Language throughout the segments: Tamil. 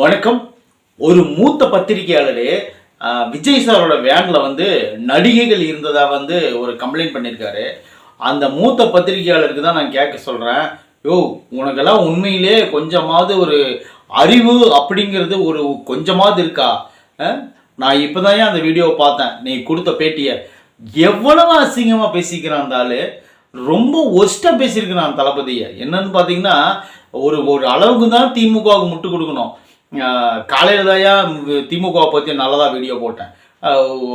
வணக்கம். ஒரு மூத்த பத்திரிகையாளரே விஜய் சாரோட வேனில் வந்து நடிகைகள் இருந்ததாக வந்து ஒரு கம்ப்ளைண்ட் பண்ணியிருக்காரு அந்த மூத்த பத்திரிகையாளருக்கு தான் நான் கேட்க சொல்கிறேன் யோ உனக்கெல்லாம் உண்மையிலே கொஞ்சமாவது ஒரு அறிவு அப்படிங்கிறது ஒரு கொஞ்சமாவது இருக்கா? நான் நான் இப்போதான் அந்த வீடியோவை பார்த்தேன்? நீ கொடுத்த பேட்டியை. எவ்வளவு அசிங்கமாக பேசிக்கிறான் அந்த ரொம்ப ஒஸ்ட்டாக பேசியிருக்கிறான் தளபதியை. என்னன்னு பார்த்தீங்கன்னா ஒரு ஒரு அளவுக்கு தான் திமுகவுக்கு முட்டு கொடுக்கணும். காலையில் தான் திமுகவை பற்றி நல்லதாக வீடியோ போட்டேன்.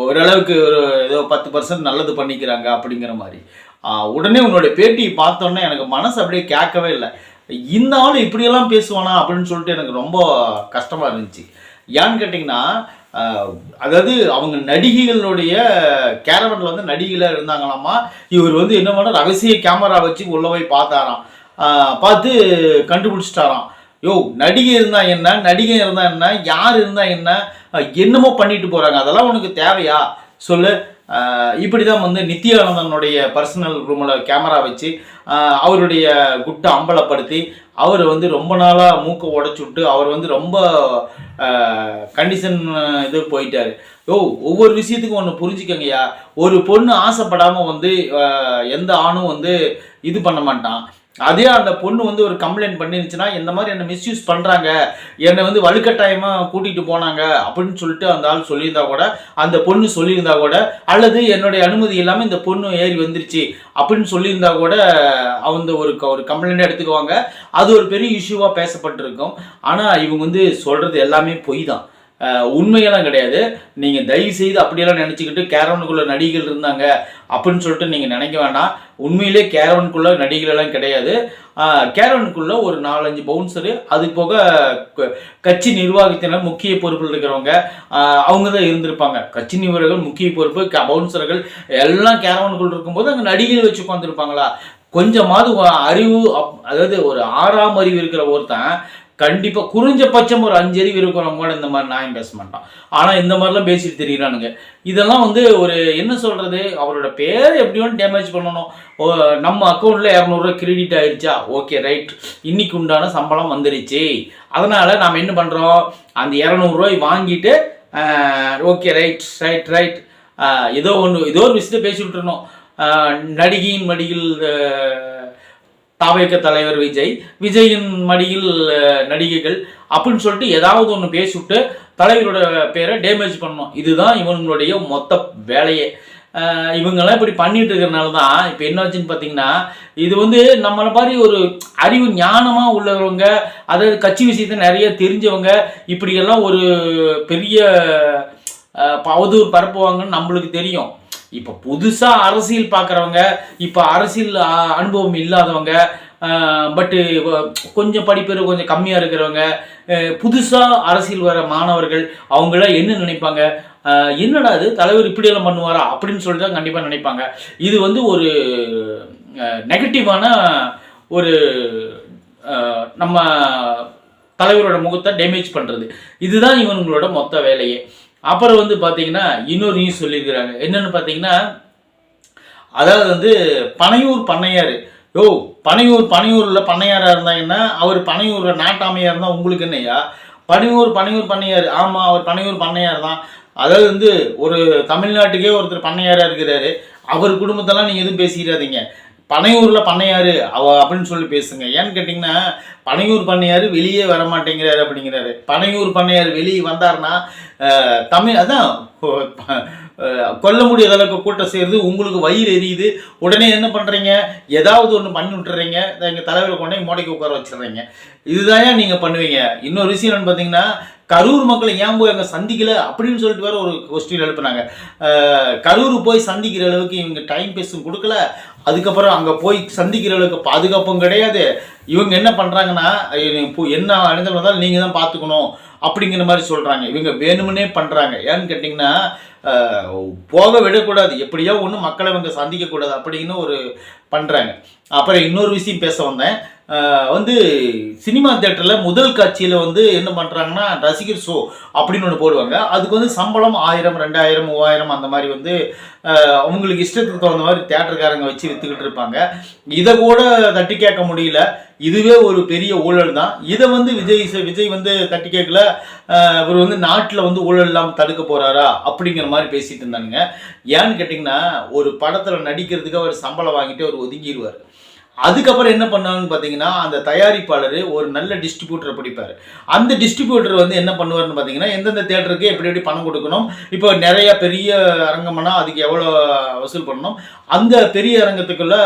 ஓரளவுக்கு ஒரு ஏதோ பத்து பர்சன்ட் நல்லது பண்ணிக்கிறாங்க அப்படிங்கிற மாதிரி. உடனே உன்னோட பேட்டியை பார்த்தோன்னே எனக்கு மனசு அப்படியே கேட்கவே இல்லை. இந்த ஆள் இப்படியெல்லாம் பேசுவானா அப்படின்னு சொல்லிட்டு எனக்கு ரொம்ப கஷ்டமாக இருந்துச்சு. ஏன்னு கேட்டிங்கன்னா அதாவது அவங்க நடிகைகளுடைய கேரவனில் வந்து நடிகைகளாக இருந்தாங்களாமா? இவர் வந்து என்ன பண்ண ரகசிய கேமரா வச்சு உள்ள போய் பார்த்தாராம். பார்த்து கண்டுபிடிச்சிட்டாராம். யோ நடிகை இருந்தா என்ன? நடிகை இருந்தா என்ன? யார் இருந்தா என்ன? என்னமோ பண்ணிட்டு போறாங்க. அதெல்லாம் உனக்கு தேவையா? சொல்லு. இப்படி தான் வந்து நித்யானந்தனுடைய பர்சனல் ரூமில் கேமரா வச்சு அவருடைய குட்டை அம்பலப்படுத்தி அவர் வந்து ரொம்ப நாளாக மூக்கை உடச்சி விட்டு அவர் வந்து ரொம்ப கண்டிஷன் இது போயிட்டார். ஓ ஒவ்வொரு விஷயத்துக்கும் ஒன்று புரிஞ்சுக்கங்கய்யா. ஒரு பொண்ணு ஆசைப்படாமல் வந்து எந்த ஆணும் வந்து இது பண்ண மாட்டான். அதே அந்த பொண்ணு வந்து ஒரு கம்ப்ளைண்ட் பண்ணிருச்சுன்னா இந்த மாதிரி என்னை மிஸ்யூஸ் பண்ணுறாங்க என்னை வந்து வலுக்கட்டாயமாக கூட்டிகிட்டு போனாங்க. அப்படின்னு சொல்லிட்டு அந்த ஆள் சொல்லியிருந்தா கூட அந்த பொண்ணு சொல்லியிருந்தா கூட அல்லது என்னுடைய அனுமதி இல்லாமல் இந்த பொண்ணு ஏறி வந்துருச்சு. அப்படின்னு சொல்லியிருந்தா கூட அவங்க ஒரு க- ஒரு கம்ப்ளைண்ட் எடுத்துக்குவாங்க. அது ஒரு பெரிய இஷ்யூவாக பேசப்பட்டிருக்கும். ஆனால் இவங்க வந்து சொல்கிறது எல்லாமே பொய் தான். உண்மையெல்லாம் கிடையாது. நீங்கள் தயவு செய்து அப்படியெல்லாம் நினச்சிக்கிட்டு கேரவனுக்குள்ளே நடிகைகள் இருந்தாங்க அப்படின்னு சொல்லிட்டு நீங்கள் நினைக்க வேண்டாம். உண்மையிலே கேரவனுக்குள்ளே நடிகைகள் எல்லாம் கிடையாது கேரவனுக்குள்ளே ஒரு நாலஞ்சு பவுன்சரு அது போக கட்சி நிர்வாகத்தினர் முக்கிய பொறுப்பில் இருக்கிறவங்க அவங்க தான் இருந்திருப்பாங்க. கட்சி நிர்வாகிகள் முக்கிய பொறுப்பு க- பவுன்சர்கள் எல்லாம் கேரவனுக்குள்ள இருக்கும்போது அங்கே நடிகைகள் வச்சு உட்காந்துருப்பாங்களா கொஞ்சமாவது அறிவு அப்- அதாவது ஒரு ஆறாம் அறிவு இருக்கிற ஒருத்தன் கண்டிப்பாக குறைஞ்சபட்சம் ஒரு அஞ்சு அறிவு இருக்கிறவங்க கூட இந்த மாதிரி நியாயம் பேச மாட்டான் ஆனால் இந்த மாதிரிலாம் பேசிட்டு தெரியிறானுங்க. இதெல்லாம் வந்து ஒரு என்ன சொல்கிறது அவரோட பேரை எப்படியும் டேமேஜ் பண்ணணும். ஓ, நம்ம அக்கௌண்ட்டில் இரநூறுவா கிரெடிட் ஆயிடுச்சா ஓகே ரைட் இன்னைக்கு உண்டான சம்பளம் வந்துடுச்சு அதனால் நாம் என்ன பண்ணுறோம் அந்த இரநூறுவாய் வாங்கிட்டு ஓகே ரைட் ரைட் ரைட் ஏதோ ஒன்று ஏதோ ஒரு விஷயத்தை பேசி விட்டுருணும் நடிகையின் மடியில் தாவேக்க தலைவர் விஜய் விஜயின் மடியில் நடிகைகள் அப்படின்னு சொல்லிட்டு ஏதாவது ஒன்று பேசிவிட்டு தலைவரோட பேரை டேமேஜ் பண்ணணும். இதுதான் இவங்களுடைய மொத்த வேலையே. இவங்கெல்லாம் இப்படி பண்ணிட்டு இருக்கிறனால தான் இப்போ என்ன ஆச்சுன்னு பார்த்தீங்கன்னா இது வந்து நம்மளை மாதிரி ஒரு அறிவு ஞானமாக உள்ளவங்க அதாவது கட்சி விஷயத்தை நிறைய தெரிஞ்சவங்க இப்படியெல்லாம் ஒரு பெரிய அவதூறு பரப்புவாங்கன்னு நம்மளுக்கு தெரியும். இப்போ புதுசாக அரசியல் பார்க்குறவங்க இப்போ அரசியல் அனுபவம் இல்லாதவங்க பட்டு கொஞ்சம் படிப்பேர் கொஞ்சம் கம்மியாக இருக்கிறவங்க புதுசாக அரசியல் வர மாணவர்கள் அவங்களாம் என்ன நினைப்பாங்க? என்னடா அது தலைவர் இப்படியெல்லாம் பண்ணுவாரா? அப்படின்னு சொல்லிட்டு தான் கண்டிப்பாக நினைப்பாங்க. இது வந்து ஒரு நெகட்டிவான ஒரு நம்ம தலைவரோட முகத்தை டேமேஜ் பண்ணுறது இதுதான் இவங்களோட மொத்த வேலையே. அப்புறம் வந்து பார்த்தீங்கன்னா இன்னொரு நியூஸ் சொல்லியிருக்கிறாங்க. என்னென்னு பார்த்தீங்கன்னா அதாவது வந்து பனையூர் பண்ணையார் யோ பனையூர் பனையூரில் பண்ணையாராக இருந்தாங்கன்னா அவர் பனையூரில் நாட்டாமையாக இருந்தால் உங்களுக்கு என்னய்யா? பனையூர் பனையூர் பண்ணையார் ஆமாம் அவர் பனையூர் பண்ணையார் தான். அதாவது வந்து ஒரு தமிழ்நாட்டுக்கே ஒருத்தர் பண்ணையாராக இருக்கிறாரு. அவர் குடும்பத்தெல்லாம் நீங்கள் எதுவும் பேசிடாதீங்க பனையூரில் பண்ணையாரு அவ அப்படின்னு சொல்லி பேசுங்க. ஏன்னு கேட்டிங்கன்னா பனையூர் பண்ணையார் வெளியே வர மாட்டேங்கிறாரு அப்படிங்கிறாரு. பனையூர் பண்ணையார் வெளியே வந்தாருன்னா தமிழ் அதான் கொல்ல முடியாத அளவுக்கு கூட்டம் சேருது உங்களுக்கு வயிறு எரியுது. உடனே என்ன பண்ணுறீங்க ஏதாவது ஒன்று பண்ணி விட்டுறீங்க. எங்கள் தலைவரை கொண்டு போய் மோடைக்கு உட்கார வச்சிடுறீங்க. இதுதான் நீங்கள் பண்ணுவீங்க. இன்னொரு விஷயம் என்னன்னு பார்த்தீங்கன்னா கரூர் மக்களை ஏன் போய் அங்கே சந்திக்கல? அப்படின்னு சொல்லிட்டு வேற ஒரு கொஸ்டின் எழுப்புனாங்க. கரூர் போய் சந்திக்கிற அளவுக்கு இவங்க டைம் பேஸும் கொடுக்கல. அதுக்கப்புறம் அங்கே போய் சந்திக்கிற அளவுக்கு பாதுகாப்பும் கிடையாது. இவங்க என்ன பண்ணுறாங்கன்னா என்ன அணிந்தல் வந்தாலும் நீங்கள் தான் பார்த்துக்கணும் அப்படிங்கிற மாதிரி சொல்கிறாங்க இவங்க வேணுமுன்னே பண்ணுறாங்க ஏன்னு கேட்டிங்கன்னா போக விடக்கூடாது. எப்படியோ ஒன்று மக்களை இவங்க சந்திக்கக்கூடாது அப்படின்னு ஒரு பண்ணுறாங்க அப்புறம் இன்னொரு விஷயம் பேச வந்தேன். வந்து சினிமா தேட்டரில் முதல் காட்சியில் வந்து என்ன பண்ணுறாங்கன்னா ரசிகர் ஷோ அப்படின்னு ஒன்று போடுவாங்க. அதுக்கு வந்து சம்பளம் ஆயிரம் ரெண்டாயிரம் மூவாயிரம் அந்த மாதிரி வந்து அவங்களுக்கு இஷ்டத்துக்கு தகுந்த மாதிரி தேட்டருக்காரங்க வச்சு விற்றுக்கிட்டு இருப்பாங்க. இதை கூட தட்டி கேட்க முடியல. இதுவே ஒரு பெரிய ஊழல் தான். இதை வந்து விஜய் விஜய் வந்து தட்டி கேட்கல. இவர் வந்து நாட்டில் வந்து ஊழல் இல்லாமல் தடுக்க போகிறாரா அப்படிங்கிற மாதிரி பேசிகிட்டு இருந்தானுங்க. ஏன்னு கேட்டிங்கன்னா ஒரு படத்தில் நடிக்கிறதுக்கு அவர் சம்பளம் வாங்கிட்டு அவர் ஒதுங்கிடுவார் அதுக்கப்புறம் என்ன பண்ணாங்கன்னு பார்த்தீங்கன்னா அந்த தயாரிப்பாளர் ஒரு நல்ல டிஸ்ட்ரிபியூட்டரை பிடிப்பார். அந்த டிஸ்ட்ரிபியூட்டர் வந்து என்ன பண்ணுவார்னு பார்த்தீங்கன்னா எந்தெந்த தேட்டருக்கு எப்படி எப்படி பணம் கொடுக்கணும் இப்போ நிறைய பெரிய அரங்கம்னா அதுக்கு எவ்வளோ வசூல் பண்ணணும் அந்த பெரிய அரங்கத்துக்குள்ள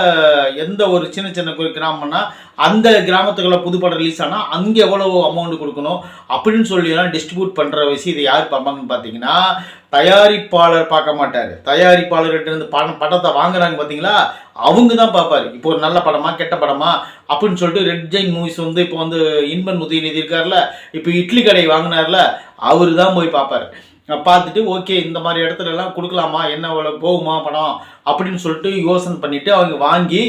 எந்த ஒரு சின்ன சின்ன கிராமம்னா அந்த கிராமத்துக்குள்ள புது படம் ரிலீஸ் ஆனால் அங்கே எவ்வளோ அமௌண்ட் கொடுக்கணும் அப்படின்னு சொல்லிலாம் டிஸ்ட்ரிபியூட் பண்ணுற விஷயத்தை யார் பார்ப்பாங்கன்னு பார்த்தீங்கன்னா தயாரிப்பாளர் பார்க்க மாட்டார். தயாரிப்பாளர்கிட்ட இருந்து பணம் படத்தை வாங்குறாங்க பார்த்தீங்களா அவங்க தான் பார்ப்பாரு. இப்போ ஒரு நல்ல படமா கெட்ட படமா அப்படின்னு சொல்லிட்டு ரெட் ஜெயின் மூவிஸ் வந்து இப்போ வந்து இன்பன் உதயநிதி இருக்கார்ல இப்போ இட்லி கடை வாங்கினார்ல அவர் தான் போய் பார்ப்பாரு. பார்த்துட்டு ஓகே இந்த மாதிரி இடத்துல எல்லாம் கொடுக்கலாமா? என்ன போகுமா படம் அப்படின்னு சொல்லிட்டு யோசனை பண்ணிட்டு அவங்க வாங்கி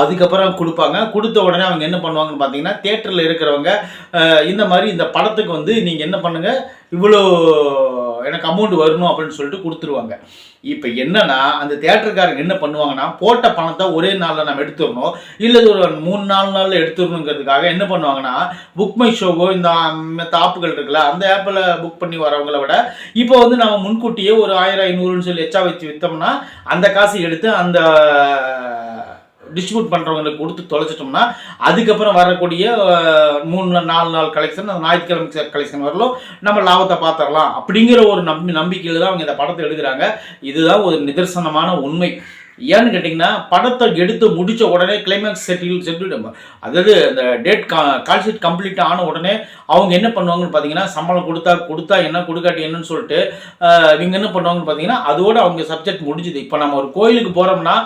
அதுக்கப்புறம் கொடுப்பாங்க. கொடுத்த உடனே அவங்க என்ன பண்ணுவாங்கன்னு பார்த்தீங்கன்னா தேட்டரில் இருக்கிறவங்க இந்த மாதிரி இந்த படத்துக்கு வந்து நீங்கள் என்ன பண்ணுங்க? இவ்வளோ எனக்கு அமௌண்ட் வரணும் அப்படின்னு சொல்லிட்டு கொடுத்துருவாங்க. இப்போ என்னன்னா அந்த தேட்டருக்காரங்க என்ன பண்ணுவாங்கன்னா போட்ட பணத்தை ஒரே நாளில் நம்ம எடுத்துடணும். இல்லை ஒரு மூணு நாலு நாளில் எடுத்துடணுங்கிறதுக்காக என்ன பண்ணுவாங்கன்னா புக் மை ஷோவோ இந்த மற்ற ஆப்புகள் இருக்குல்ல அந்த ஆப்பில் புக் பண்ணி வரவங்கள விட இப்போ வந்து நம்ம முன்கூட்டியே ஒரு ஆயிரம் ஐநூறுன்னு சொல்லி எச்சா வச்சு விற்றோம்னா அந்த காசு எடுத்து அந்த டிஸ்ட்ரிபியூட் பண்ணுறவங்களுக்கு கொடுத்து தொலைச்சிட்டோம்னா அதுக்கப்புறம் வரக்கூடிய மூணு நாள், நாலு நாள் கலெக்ஷன் அந்த ஞாயிற்றுக்கிழமை கலெக்ஷன் வரலும் நம்ம லாபத்தை பார்த்துடலாம். அப்படிங்கிற ஒரு நம்பி நம்பிக்கையில் தான் அவங்க இந்த படத்தை எடுக்கிறாங்க. இதுதான் ஒரு நிதர்சனமான உண்மை. ஏன்னு கேட்டிங்கன்னா படத்தை எடுத்து முடித்த உடனே கிளைமேக்ஸ் செட்டில் செட்டில் அதாவது அந்த டேட் கா கால் ஷீட் கம்ப்ளீட் ஆன உடனே அவங்க என்ன பண்ணுவாங்கன்னு பார்த்தீங்கன்னா சம்பளம் கொடுத்தா கொடுத்தா என்ன கொடுக்காட்டி என்னன்னு சொல்லிட்டு இவங்க என்ன பண்ணுவாங்கன்னு பார்த்தீங்கன்னா அதோட அவங்க சப்ஜெக்ட் முடிஞ்சுது. இப்போ நம்ம ஒரு கோயிலுக்கு போகிறோம்னா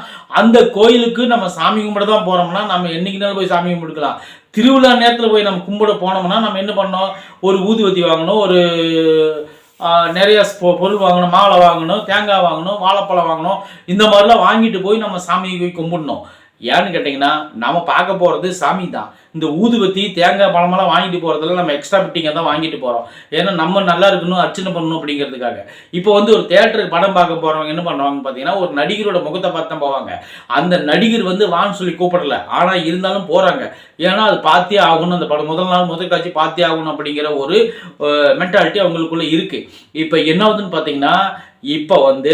அந்த கோயிலுக்கு நம்ம சாமி கும்பிட தான் போகிறோம்னா நம்ம என்னைக்குனாலும் போய் சாமி கும்பிட்டுக்கலாம். திருவிழா நேரத்தில் போய் நம்ம கும்பிட போனோம்னா நம்ம என்ன பண்ணோம் ஒரு ஊதுவத்தி வாங்கணும் ஒரு நிறைய பொ- பொருள் வாங்கணும் மாலை வாங்கணும் தேங்காய் வாங்கணும் வாழைப்பழம் வாங்கணும் இந்த மாதிரிலாம் வாங்கிட்டு போய் நம்ம சாமியை போய் கும்பிடணும். ஏன்னு கேட்டிங்கன்னா நம்ம பார்க்க போகிறது சாமி தான் இந்த ஊதுவத்தி தேங்காய் பழமெல்லாம் வாங்கிட்டு போகிறதுல நம்ம எக்ஸ்ட்ரா பிட்டிங்கை தான் வாங்கிட்டு போகிறோம் ஏன்னா நம்ம நல்லா இருக்கணும் அர்ச்சனை பண்ணணும் அப்படிங்கிறதுக்காக. இப்போ வந்து ஒரு தேட்டருக்கு படம் பார்க்க போகிறவங்க என்ன பண்ணுவாங்கன்னு பார்த்தீங்கன்னா ஒரு நடிகரோட முகத்தை பார்த்து தான் போவாங்க. அந்த நடிகர் வந்து வான்னு சொல்லி கூப்பிடல. ஆனால் இருந்தாலும் போகிறாங்க ஏன்னா அது பார்த்தே ஆகணும். அந்த படம் முதல் நாள் முதல் காட்சி பார்த்தே ஆகணும் அப்படிங்கிற ஒரு மென்டாலிட்டி அவங்களுக்குள்ள இருக்கு. இப்போ என்ன ஆகுதுன்னு பார்த்தீங்கன்னா இப்போ வந்து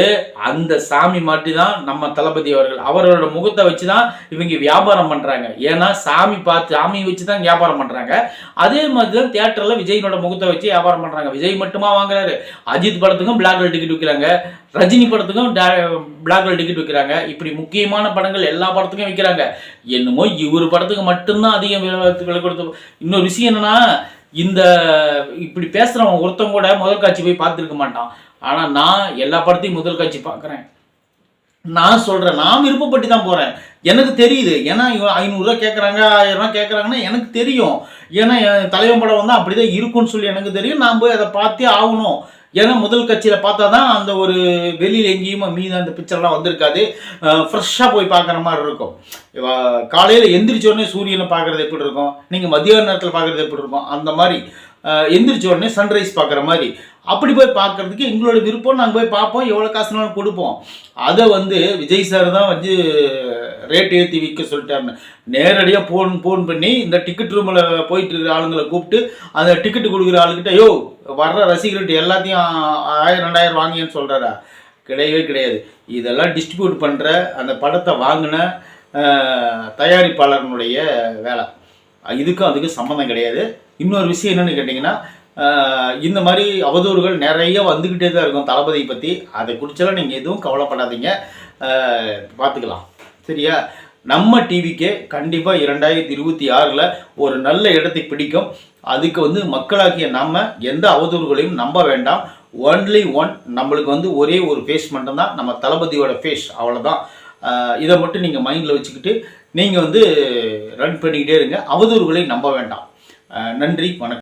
அந்த சாமி மாட்டி தான் நம்ம தளபதி அவர்கள். அவரோட முகத்தை வச்சு தான் இவங்க வியாபாரம் பண்ணுறாங்க ஏன்னா சாமி பார்த்து சாமியை வச்சு தான் வியாபாரம் பண்ணுறாங்க அதே மாதிரி தான் தியேட்டரில் விஜயினோட முகத்தை வச்சு வியாபாரம் பண்ணுறாங்க விஜய் மட்டுமா வாங்குறாரு? அஜித் படத்துக்கும் பிளாக்ல டிக்கெட் விற்கிறாங்க ரஜினி படத்துக்கும் பிளாக்ல டிக்கெட் விற்கிறாங்க இப்படி முக்கியமான படங்கள் எல்லா படத்துக்கும் விற்கிறாங்க என்னமோ இவர் படத்துக்கு மட்டும்தான் அதிகம் விலை விலை கொடுத்து இன்னொரு விஷயம் என்னன்னா இந்த இப்படி பேசுகிறவங்க ஒருத்தன் கூட முதல் காட்சி போய் பார்த்துருக்க மாட்டான். ஆனால் நான் எல்லா படத்தையும் முதல் காட்சி பார்க்குறேன். நான் சொல்கிறேன் நான் விருப்பப்பட்டு தான் போகிறேன் எனக்கு தெரியுது. ஏன்னா இவன் ஐநூறுரூவா கேட்குறாங்க ஆயிரரூவா கேட்குறாங்கன்னா எனக்கு தெரியும். ஏன்னா என் தலைவன் படம் வந்து அப்படிதான் இருக்கும்னு சொல்லி எனக்கு தெரியும். நான் போய் அதை பார்த்தே ஆகணும். ஏன்னா முதல் கட்சியில் பார்த்தா தான் அந்த ஒரு வெளியில் எங்கேயுமே மீது அந்த பிக்சர்லாம் வந்திருக்காது. ஃப்ரெஷ்ஷாக போய் பார்க்குற மாதிரி இருக்கும். காலையில் எந்திரிச்சோடனே சூரியனை பார்க்குறது எப்படி இருக்கும்? நீங்கள் மதியான நேரத்தில் பார்க்குறது எப்படி இருக்கும்? அந்த மாதிரி. எந்திரிச்ச உடனே சன்ரைஸ் பார்க்குற மாதிரி. அப்படி போய் பார்க்கறதுக்கு எங்களோட விருப்பம் நாங்கள் போய் பார்ப்போம் எவ்வளோ காசுனாலும் கொடுப்போம். அதை வந்து விஜய் சார் தான் வந்து ரேட் ஏற்றி விற்க சொல்லிட்டாருன்னு. நேரடியாக ஃபோன் ஃபோன் பண்ணி இந்த டிக்கெட் ரூமில் போயிட்டு இருக்கிற ஆளுங்களை கூப்பிட்டு அந்த டிக்கெட் கொடுக்குற ஆளுகிட்ட யோ வர்ற ரசிகர்கிட்ட எல்லாத்தையும் ஆயிரம் ரெண்டாயிரம் வாங்கின்னு சொல்கிறாரா கிடையவே கிடையாது. இதெல்லாம் டிஸ்ட்ரிபியூட் பண்ணுற அந்த படத்தை வாங்கின தயாரிப்பாளர்னுடைய வேலை. இதுக்கும் அதுக்கும் சம்மந்தம் கிடையாது. இன்னொரு விஷயம் என்னென்னு கேட்டிங்கன்னா இந்த மாதிரி அவதூறுகள் நிறைய வந்துக்கிட்டே தான் இருக்கும் தளபதியை பற்றி அதை குறிச்செல்லாம் நீங்கள் எதுவும் கவலைப்படாதீங்க. பார்த்துக்கலாம் சரியா? நம்ம டிவிக்கே கண்டிப்பாக இரண்டாயிரத்தி இருபத்தி ஆறில் ஒரு நல்ல இடத்தை பிடிக்கும். அதுக்கு வந்து மக்களாகிய நம்ம எந்த அவதூறுகளையும் நம்ப வேண்டாம். ஒன்லி ஒன் நம்மளுக்கு வந்து ஒரே ஒரு ஃபேஸ் மட்டும்தான். நம்ம தளபதியோட ஃபேஸ் அவ்வளோதான் இதை மட்டும் நீங்கள் மைண்டில் வச்சுக்கிட்டு நீங்கள் வந்து ரன் பண்ணிக்கிட்டே இருங்க. அவதூறுகளை நம்ப வேண்டாம். நன்றி வணக்கம்.